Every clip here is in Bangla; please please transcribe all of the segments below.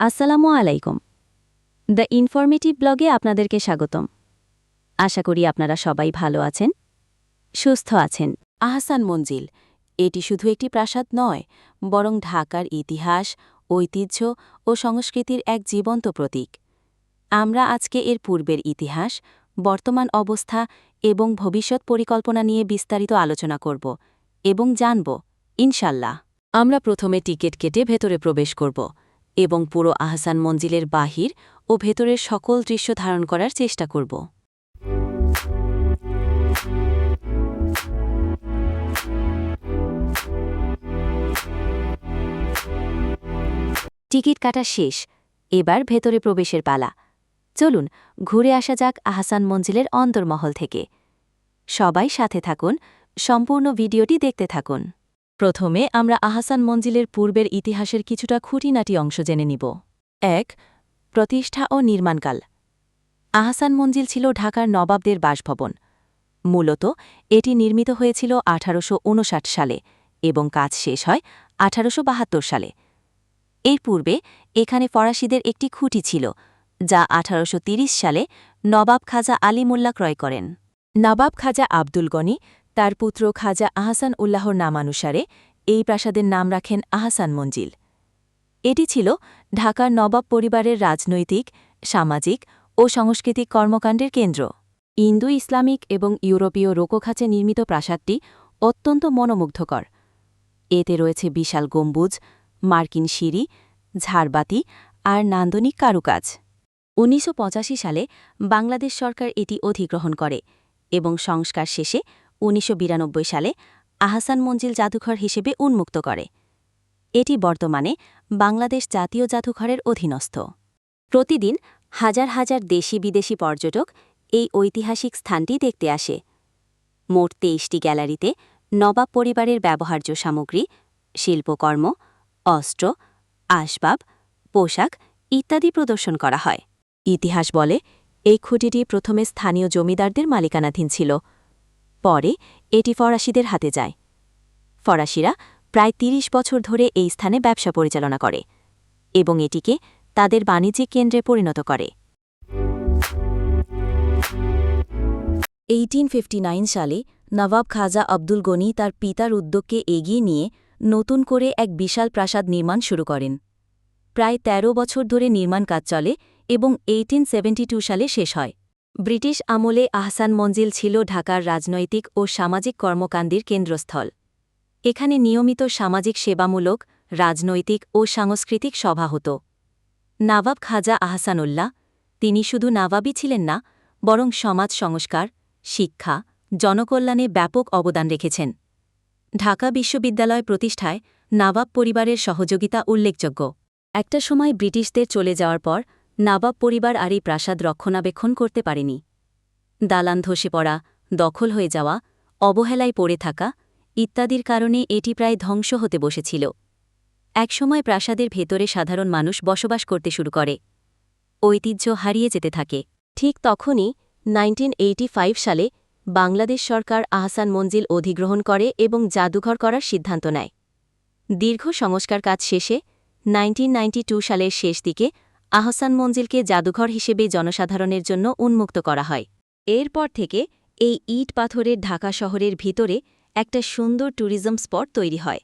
আসসালামু আলাইকুম। দ্য ইনফরমেটিভ ব্লগে আপনাদেরকে স্বাগতম। আশা করি আপনারা সবাই ভালো আছেন, সুস্থ আছেন। আহসান মঞ্জিল, এটি শুধু একটি প্রাসাদ নয়, বরং ঢাকার ইতিহাস, ঐতিহ্য ও সংস্কৃতির এক জীবন্ত প্রতীক। আমরা আজকে এর পূর্বের ইতিহাস, বর্তমান অবস্থা এবং ভবিষ্যৎ পরিকল্পনা নিয়ে বিস্তারিত আলোচনা করব এবং জানব, ইনশাল্লাহ। আমরা প্রথমে টিকিট কেটে ভেতরে প্রবেশ করব। এবং পুরো আহসান মঞ্জিলের বাহির ও ভেতরের সকল দৃশ্য ধারণ করার চেষ্টা করব। টিকিট কাটা শেষ। এবার ভেতরে প্রবেশের পালা। চলুন, ঘুরে আসা যাক আহসান মঞ্জিলের অন্তর্মহল থেকে। সবাই সাথে থাকুন, সম্পূর্ণ ভিডিওটি দেখতে থাকুন। প্রথমে আমরা আহসান মঞ্জিলের পূর্বের ইতিহাসের কিছুটা খুঁটিনাটি অংশ জেনে নিব। এক, প্রতিষ্ঠা ও নির্মাণকাল। আহসান মঞ্জিল ছিল ঢাকার নবাবদের বাসভবন। মূলত এটি নির্মিত হয়েছিল আঠারোশ উনষাট সালে এবং কাজ শেষ হয় আঠারোশ বাহাত্তর সালে। এর পূর্বে এখানে ফরাসিদের একটি খুঁটি ছিল, যা আঠারোশো সালে নবাব খাজা আলী মোল্লা ক্রয় করেন। নবাব খাজা আব্দুল গনি তার পুত্র খাজা আহসান উল্লাহর নামানুসারে এই প্রাসাদের নাম রাখেন আহসান মঞ্জিল। এটি ছিল ঢাকার নবাব পরিবারের রাজনৈতিক, সামাজিক ও সাংস্কৃতিক কর্মকাণ্ডের কেন্দ্র। ইন্দু ইসলামিক এবং ইউরোপীয় রোকোখাঁচে নির্মিত প্রাসাদটি অত্যন্ত মনোমুগ্ধকর। এতে রয়েছে বিশাল গম্বুজ, মার্কিন সিঁড়ি, ঝাড়বাতি আর নান্দনিক কারুকাজ। উনিশশো পঁচাশি সালে বাংলাদেশ সরকার এটি অধিগ্রহণ করে এবং সংস্কার শেষে উনিশশো বিরানব্বই সালে আহসান মঞ্জিল জাদুঘর হিসেবে উন্মুক্ত করে। এটি বর্তমানে বাংলাদেশ জাতীয় জাদুঘরের অধীনস্থ। প্রতিদিন হাজার হাজার দেশি বিদেশি পর্যটক এই ঐতিহাসিক স্থানটি দেখতে আসে। মোট তেইশটি গ্যালারিতে নবাব পরিবারের ব্যবহার্য সামগ্রী, শিল্পকর্ম, অস্ত্র, আসবাব, পোশাক ইত্যাদি প্রদর্শন করা হয়। ইতিহাস বলে, এই খুঁটিটি প্রথমে স্থানীয় জমিদারদের মালিকানাধীন ছিল। পরে এটি ফরাসিদের হাতে যায়। ফরাসিরা প্রায় ৩০ বছর ধরে এই স্থানে ব্যবসা পরিচালনা করে এবং এটিকে তাদের বাণিজ্যিক কেন্দ্রে পরিণত করে। এইটিন সালে নবাব খাজা আব্দুল গনি তার পিতার উদ্যোগকে এগিয়ে নিয়ে নতুন করে এক বিশাল প্রাসাদ নির্মাণ শুরু করেন। প্রায় ১৩ বছর ধরে নির্মাণ কাজ চলে এবং এইটিন সালে শেষ হয়। ব্রিটিশ আমলে আহসান মঞ্জিল ছিল ঢাকার রাজনৈতিক ও সামাজিক কর্মকাণ্ডের কেন্দ্রস্থল। এখানে নিয়মিত সামাজিক সেবামূলক, রাজনৈতিক ও সাংস্কৃতিক সভা হতো। নাবাব খাজা আহসানুল্লাহ, তিনি শুধু নবাবই ছিলেন না, বরং সমাজ সংস্কার, শিক্ষা, জনকল্যাণে ব্যাপক অবদান রেখেছেন। ঢাকা বিশ্ববিদ্যালয় প্রতিষ্ঠায় নাবাব পরিবারের সহযোগিতা উল্লেখযোগ্য। একটা সময় ব্রিটিশদের চলে যাওয়ার পর নবাব পরিবার আর এই প্রাসাদ রক্ষণাবেক্ষণ করতে পারেনি। দালান ধসে পড়া, দখল হয়ে যাওয়া, অবহেলায় পড়ে থাকা ইত্যাদির কারণে এটি প্রায় ধ্বংস হতে বসেছিল। একসময় প্রাসাদের ভেতরে সাধারণ মানুষ বসবাস করতে শুরু করে। ঐতিহ্য হারিয়ে যেতে থাকে। ঠিক তখনই নাইনটিন সালে বাংলাদেশ সরকার আহসান মঞ্জিল অধিগ্রহণ করে এবং জাদুঘর করার সিদ্ধান্ত নেয়। দীর্ঘ সংস্কার কাজ শেষে নাইনটিন সালের শেষ দিকে আহসান মঞ্জিলকে জাদুঘর হিসেবে জনসাধারণের জন্য উন্মুক্ত করা হয়। এরপর থেকে এই ইট পাথরের ঢাকা শহরের ভিতরে একটা সুন্দর ট্যুরিজম স্পট তৈরি হয়,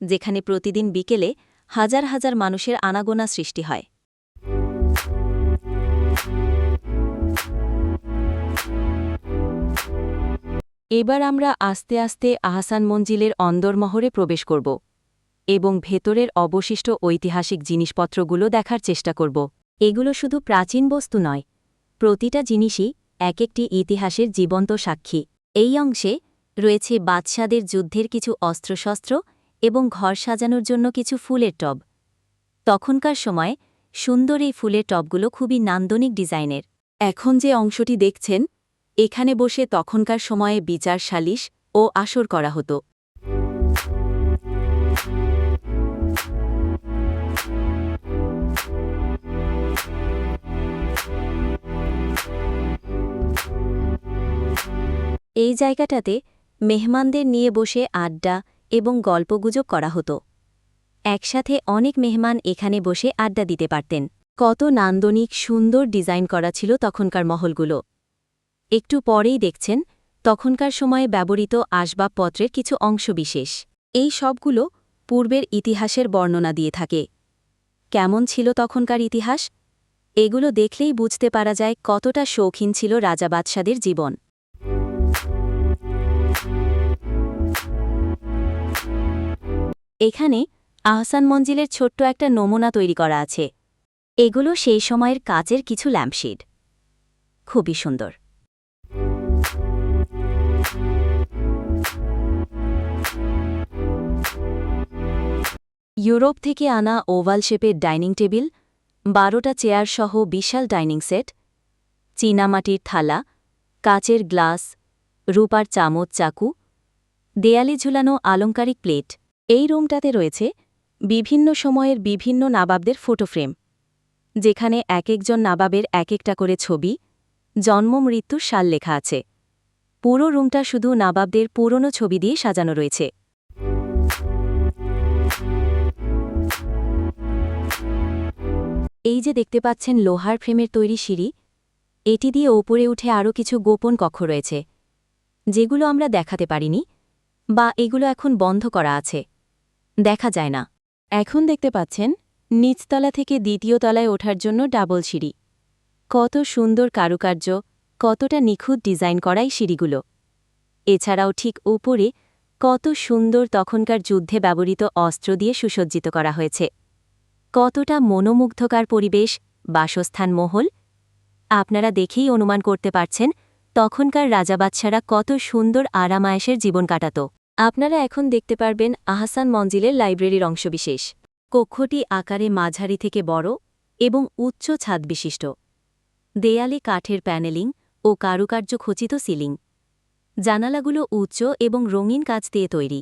যেখানে প্রতিদিন বিকেলে হাজার হাজার মানুষের আনাগোনা সৃষ্টি হয়। এবার আমরা আস্তে আস্তে আহসান মঞ্জিলের অন্দরমহরে প্রবেশ করব। এবং ভেতরের অবশিষ্ট ঐতিহাসিক জিনিসপত্রগুলো দেখার চেষ্টা করব। এগুলো শুধু প্রাচীন বস্তু নয়। প্রতিটা জিনিসই এক একটি ইতিহাসের জীবন্ত সাক্ষী। এই অংশে রয়েছে বাদশাদের যুদ্ধের কিছু অস্ত্রশস্ত্র এবং ঘর সাজানোর জন্য কিছু ফুলের টব। তখনকার সময় সুন্দর এই ফুলের টবগুলো খুবই নান্দনিক ডিজাইনের। এখন যে অংশটি দেখছেন, এখানে বসে তখনকার সময়ে বিচার সালিশ ও আসর করা হতো। এই জায়গাটাতে মেহমানদের নিয়ে বসে আড্ডা এবং গল্পগুজব করা হতো। একসাথে অনেক মেহমান এখানে বসে আড্ডা দিতে পারতেন। কত নান্দনিক, সুন্দর ডিজাইন করা ছিল তখনকার মহলগুলো। একটু পরেই দেখছেন, তখনকার সময়ে ব্যবহৃত আসবাবপত্রের কিছু অংশবিশেষ এই সবগুলো পূর্বের ইতিহাসের বর্ণনা দিয়ে থাকে। কেমন ছিল তখনকার ইতিহাস? এগুলো দেখলেই বুঝতে পারা যায় কতটা শৌখিন ছিল রাজা বাদশাদের জীবন। এখানে আহসান মঞ্জিলের ছোট্ট একটা নমুনা তৈরি করা আছে। এগুলো সেই সময়ের কাচের কিছু ল্যাম্পশেড। খুবই সুন্দর। ইউরোপ থেকে আনা ওভাল শেপের ডাইনিং টেবিল, বারোটা চেয়ার সহ বিশাল ডাইনিং সেট, চীনামাটির থালা, কাচের গ্লাস, রূপার চামচ চাকু, দেয়ালে ঝুলানো আলংকারিক প্লেট এই রুমটাতে রয়েছে বিভিন্ন সময়ের বিভিন্ন নাবাবদের ফটো ফ্রেম যেখানে এক একজন নাবাবের এক একটা করে ছবি, জন্ম, মৃত্যুর সাল লেখা আছে। পুরো রুমটা শুধু নাবাবদের পুরনো ছবি দিয়ে সাজানো রয়েছে। এই যে দেখতে পাচ্ছেন লোহার ফ্রেমের তৈরি সিঁড়ি, এটি দিয়ে ওপরে উঠে আরও কিছু গোপন কক্ষ রয়েছে, যেগুলো আমরা দেখাতে পারিনি বা এগুলো এখন বন্ধ করা আছে। দেখা যায় না। এখন দেখতে পাচ্ছেন, নিচতলা থেকে দ্বিতীয় তলায় ওঠার জন্য ডাবল সিঁড়ি। কত সুন্দর কারুকার্য, কতটা নিখুঁত ডিজাইন করাই সিঁড়িগুলো। এছাড়াও ঠিক উপরে কত সুন্দর তখনকার যুদ্ধে ব্যবহৃত অস্ত্র দিয়ে সুসজ্জিত করা হয়েছে। কতটা মনোমুগ্ধকার পরিবেশ, বাসস্থান মহল। আপনারা দেখেই অনুমান করতে পারছেন, তখনকার রাজাবাদশারা কত সুন্দর আরামায়েশের জীবন কাটাত। আপনারা এখন দেখতে পারবেন আহসান মঞ্জিলের লাইব্রেরির অংশবিশেষ। কক্ষটি আকারে মাঝারি থেকে বড় এবং উচ্চ ছাদ বিশিষ্ট। দেয়ালে কাঠের প্যানেলিং ও কারুকার্য খচিত সিলিং। জানালাগুলো উচ্চ এবং রঙিন কাজ দিয়ে তৈরি,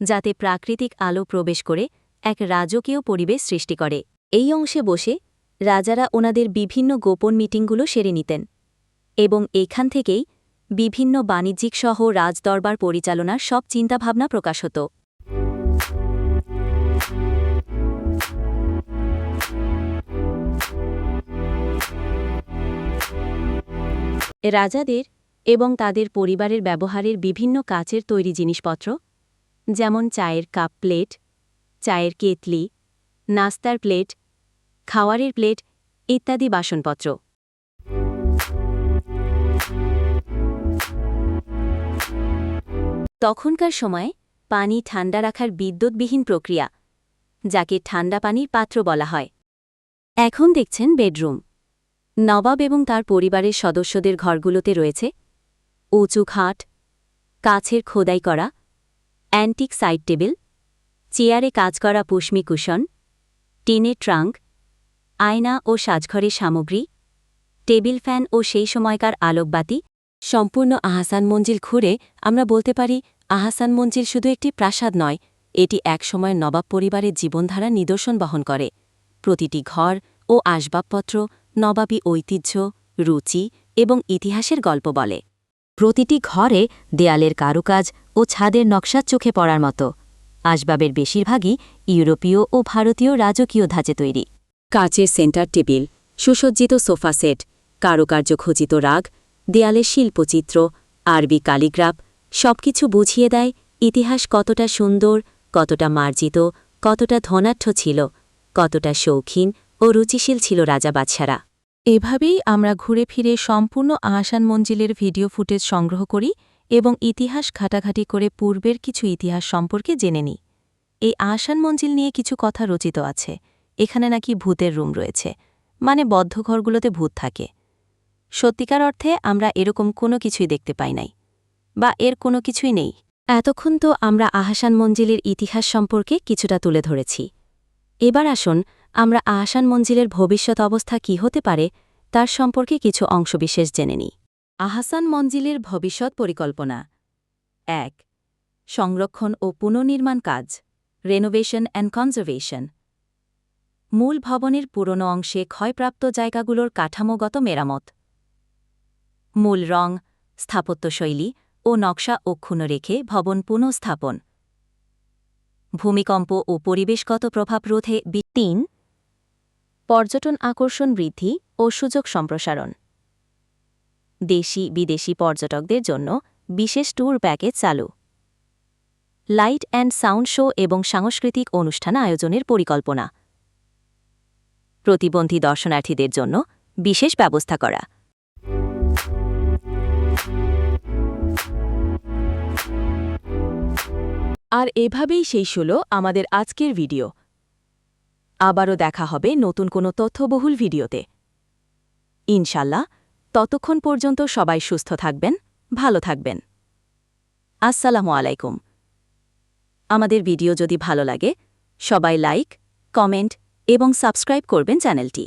যাতে প্রাকৃতিক আলো প্রবেশ করে এক রাজকীয় পরিবেশ সৃষ্টি করে। এই অংশে বসে রাজারা ওনাদের বিভিন্ন গোপন মিটিংগুলো সেরে নিতেন এবং এখান থেকেই বিভিন্ন বাণিজ্যিক সহ রাজদরবার পরিচালনার সব চিন্তাভাবনা প্রকাশ হতো। রাজাদের এবং তাদের পরিবারের ব্যবহারের বিভিন্ন কাচের তৈরি জিনিসপত্র, যেমন চায়ের কাপ প্লেট, চায়ের কেতলি, নাস্তার প্লেট, খাওয়ারের প্লেট ইত্যাদি বাসনপত্র। তখনকার সময় পানি ঠান্ডা রাখার বিদ্যুৎবিহীন প্রক্রিয়া, যাকে ঠান্ডা পানির পাত্র বলা হয়। এখন দেখছেন বেডরুম। নবাব এবং তার পরিবারের সদস্যদের ঘরগুলোতে রয়েছে উঁচু খাট, কাছের খোদাই করা, অ্যান্টিক সাইড টেবিল, চেয়ারে কাজ করা পুষ্মি কুশন টিনের ট্রাঙ্ক, আয়না ও সাজঘরের সামগ্রী, টেবিল ফ্যান ও সেই সময়কার আলোকবাতি, সম্পূর্ণ আহাসান মঞ্জিল ঘুরে আমরা বলতে পারি আহাসান মঞ্জিল শুধু একটি প্রাসাদ নয়, এটি একসময় নবাব পরিবারের জীবনধারা নিদর্শন বহন করে। প্রতিটি ঘর ও আসবাবপত্র নবাবী ঐতিহ্য, রুচি এবং ইতিহাসের গল্প বলে। প্রতিটি ঘরে দেয়ালের কারুকাজ ও ছাদের নকশা চোখে পড়ার মতো। আসবাবের বেশিরভাগই ইউরোপীয় ও ভারতীয় রাজকীয় ধাঁচে তৈরি। কাচের সেন্টার টেবিল, সুসজ্জিত সোফা সেট, কারুকার্য খচিত রাগ, দেয়ালের শিল্পচিত্র, আরবি কালিগ্রাফ সবকিছু বুঝিয়ে দেয় ইতিহাস কতটা সুন্দর, কতটা মার্জিত, কতটা ধনাঢ্য ছিল, কতটা শৌখিন ও রুচিশীল ছিল রাজা বাদশারা। এভাবেই আমরা ঘুরে ফিরে সম্পূর্ণ আহসান মঞ্জিলের ভিডিও ফুটেজ সংগ্রহ করি এবং ইতিহাস ঘাটাঘাটি করে পূর্বের কিছু ইতিহাস সম্পর্কে জেনে নিই। এই আহসান মঞ্জিল নিয়ে কিছু কথা রচিত আছে। এখানে নাকি ভূতের রুম রয়েছে মানে বদ্ধ ঘরগুলোতে ভূত থাকে। সত্যিকার অর্থে আমরা এরকম কোনো কিছুই দেখতে পাই নাই। বা এর কোনো কিছুই নেই। এতক্ষণ তো আমরা আহসান মঞ্জিলের ইতিহাস সম্পর্কে কিছুটা তুলে ধরেছি। এবার আসুন, আমরা আহসান মঞ্জিলের ভবিষ্যৎ অবস্থা কি হতে পারে, তার সম্পর্কে কিছু অংশবিশেষ জেনে নিই। আহসান মঞ্জিলের ভবিষ্যৎ পরিকল্পনা। এক, সংরক্ষণ ও পুনর্নির্মাণ কাজ রেনোভেশন অ্যান্ড কনজারভেশন মূল ভবনের পুরনো অংশে ক্ষয়প্রাপ্ত জায়গাগুলোর কাঠামোগত মেরামত। মূল রং, স্থাপত্যশৈলী ও নকশা অক্ষুণ্ণ রেখে ভবন পুনঃস্থাপন। ভূমিকম্প ও পরিবেশগত প্রভাব রোধে তিন, পর্যটন আকর্ষণ বৃদ্ধি ও সুযোগ সম্প্রসারণ। দেশি বিদেশি পর্যটকদের জন্য বিশেষ ট্যুর প্যাকেজ চালু। লাইট অ্যান্ড সাউন্ড শো এবং সাংস্কৃতিক অনুষ্ঠান আয়োজনের পরিকল্পনা। প্রতিবন্ধী দর্শনার্থীদের জন্য বিশেষ ব্যবস্থা করা। আর এভাবেই শেষ হল আমাদের আজকের ভিডিও। আবারও দেখা হবে নতুন কোনো তথ্যবহুল ভিডিওতে। ইনশাল্লাহ, ততক্ষণ পর্যন্ত সবাই সুস্থ থাকবেন, ভালো থাকবেন। আসসালামু আলাইকুম। আমাদের ভিডিও যদি ভালো লাগে, সবাই লাইক, কমেন্ট এবং সাবস্ক্রাইব করবেন চ্যানেলটি।